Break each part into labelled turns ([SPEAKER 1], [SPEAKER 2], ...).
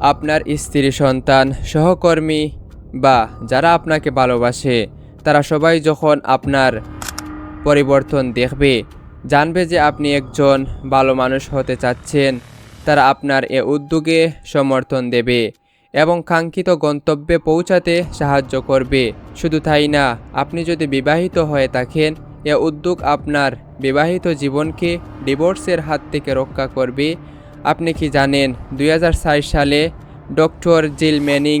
[SPEAKER 1] আপনার স্ত্রী, সন্তান, সহকর্মী বা যারা আপনাকে ভালোবাসে, তারা সবাই যখন আপনার পরিবর্তন দেখবে, জানবে যে আপনি একজন ভালো মানুষ হতে চাচ্ছেন, তারা আপনার এ উদ্যোগে সমর্থন দেবে এবং কাঙ্ক্ষিত গন্তব্যে পৌঁছাতে সাহায্য করবে। শুধু তাই না, আপনি যদি বিবাহিত হয়ে থাকেন, এ উদ্যোগ আপনার বিবাহিত জীবনকে ডিভোর্সের হাত থেকে রক্ষা করবে আপনি কি জানেন দুই সালে ডক্টর জিল ম্যানিং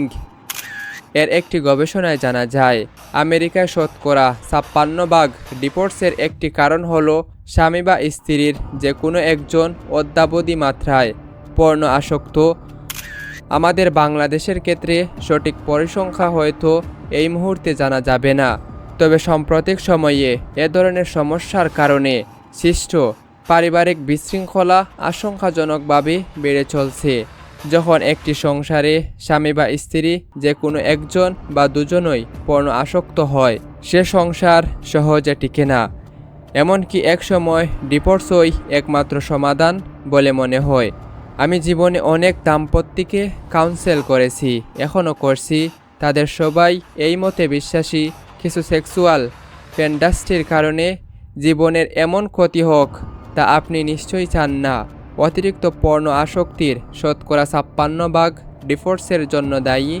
[SPEAKER 1] এর একটি গবেষণায় জানা যায়, আমেরিকায় শতকরা ছাপ্পান্ন ভাগ ডিভোর্সের একটি কারণ হল স্বামী বা স্ত্রীর যে কোনো একজন অদ্যাবধি মাত্রায় পর্ণ আসক্ত। আমাদের বাংলাদেশের ক্ষেত্রে সঠিক পরিসংখ্যা হয়তো এই মুহূর্তে জানা যাবে না, তবে সাম্প্রতিক সময়ে এ ধরনের সমস্যার কারণে সৃষ্ট পারিবারিক বিশৃঙ্খলা আশঙ্কাজনকভাবে বেড়ে চলছে। যখন একটি সংসারে স্বামী বা স্ত্রী যে কোনো একজন বা দুজনই পর্ণ আসক্ত হয়, সে সংসার সহজে টিকে না। এমনকি একসময় ডিভোর্সই একমাত্র সমাধান বলে মনে হয়। আমি জীবনে অনেক দাম্পত্যকে কাউন্সেল করেছি, এখনও করছি। তাদের সবাই এই মতে বিশ্বাসী, কিছু সেক্সুয়াল ফ্যান্ডাস্টির কারণে জীবনের এমন ক্ষতি হোক তা আপনি নিশ্চয়ই চান না। অতিরিক্ত পর্ণ আসক্তির শতকরা ছাপ্পান্ন ভাগ ডিভোর্সের জন্য দায়ী।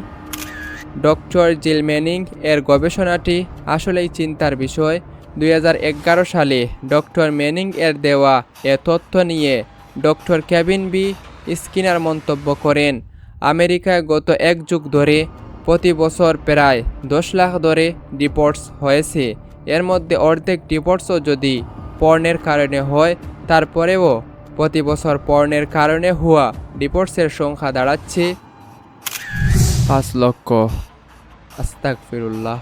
[SPEAKER 1] ডক্টর জিল ম্যানিং এর গবেষণাটি আসলেই চিন্তার বিষয়। দুই হাজার এগারো সালে ডক্টর ম্যানিং এর দেওয়া এ তথ্য নিয়ে ডক্টর কেভিন বি স্কিনার মন্তব্য করেন। আমেরিকায় গত এক যুগ ধরে প্রতি বছর প্রায় দশ লাখ ধরে ডিপোর্টস হয়েছে। এর মধ্যে অর্ধেক ডিপোর্টসও যদি পর্ণের কারণে হয়, তারপরেও প্রতি বছর পর্ণের কারণে হওয়া ডিভোর্সের সংখ্যা দাঁড়াচ্ছে। পাঁচ লক্ষ। আস্তাক ফিরুল্লাহ